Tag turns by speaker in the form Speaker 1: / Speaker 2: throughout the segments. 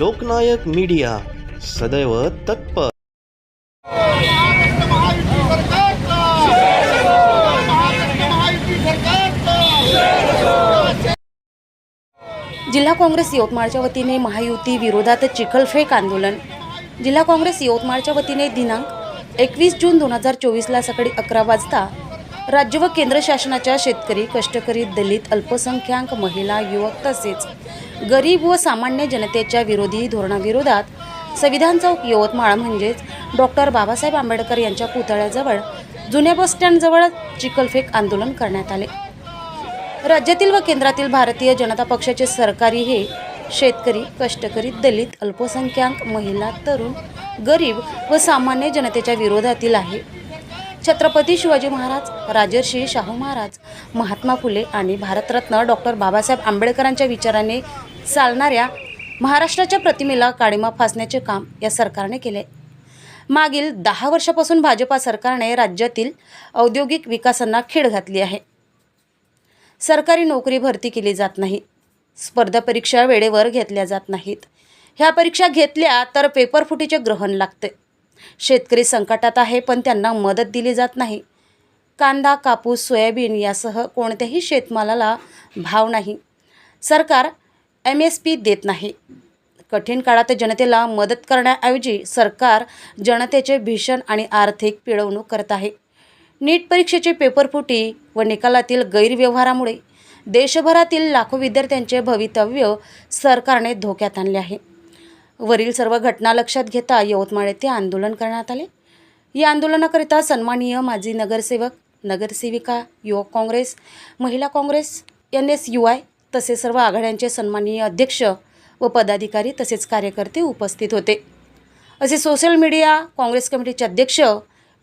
Speaker 1: लोकनायक media सदैव तत्पर.
Speaker 2: जिल्हा काँग्रेस यवतमाळच्या वतीने महायुती विरोधात चिखलफेक आंदोलन. जिल्हा काँग्रेस यवतमाळच्या वतीने दिनांक एकवीस जून दोन हजार चोवीसला सकाळी अकरा वाजता राज्य व केंद्र शासनाच्या शेतकरी कष्टकरी दलित अल्पसंख्याक महिला युवक तसेच गरीब व सामान्य जनतेच्या विरोधी धोरणाविरोधात संविधान चौक यवतमाळ म्हणजेच डॉक्टर बाबासाहेब आंबेडकर यांच्या पुतळ्याजवळ जुन्या बस स्टँडजवळ चिखलफेक आंदोलन करण्यात आले. राज्यातील व केंद्रातील भारतीय जनता पक्षाचे सरकारी हे शेतकरी कष्टकरी दलित अल्पसंख्याक महिला तरुण गरीब व सामान्य जनतेच्या विरोधातील आहे. छत्रपती शिवाजी महाराज राजर्षी शाहू महाराज महात्मा फुले आणि भारतरत्न डॉक्टर बाबासाहेब आंबेडकरांच्या विचाराने चालणाऱ्या महाराष्ट्राच्या प्रतिमेला काळीमा फासण्याचे काम या सरकारने केले. मागील दहा वर्षापासून भाजपा सरकारने राज्यातील औद्योगिक विकासांना खेळ घातली आहे. सरकारी नोकरी भरती केली जात नाही. स्पर्धा परीक्षा वेळेवर घेतल्या जात नाहीत. ह्या परीक्षा घेतल्या तर पेपरफुटीचे ग्रहण लागते. शेतकरी संकटात आहे पण त्यांना मदत दिली जात नाही. कांदा कापूस सोयाबीन यासह कोणत्याही शेतमालाला भाव नाही. सरकार एम एस पी देत नाही. कठीण काळात जनतेला मदत करण्याऐवजी सरकार जनतेचे भीषण आणि आर्थिक पिळवणूक करत आहे. नीट परीक्षेचे पेपरफुटी व निकालातील गैरव्यवहारामुळे देशभरातील लाखो विद्यार्थ्यांचे भवितव्य सरकारने धोक्यात आणले आहे. वरील सर्व घटना लक्षात घेता यवतमाळ येथे आंदोलन करण्यात आले. या आंदोलनाकरिता सन्माननीय माजी नगरसेवक नगरसेविका युवक काँग्रेस महिला Congress N S U I तसेच सर्व आघाड्यांचे सन्माननीय अध्यक्ष व पदाधिकारी तसेच कार्यकर्ते उपस्थित होते. असे सोशल मीडिया काँग्रेस कमिटीचे अध्यक्ष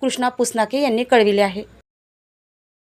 Speaker 2: कृष्णा पुसनाके यांनी कळविले आहे.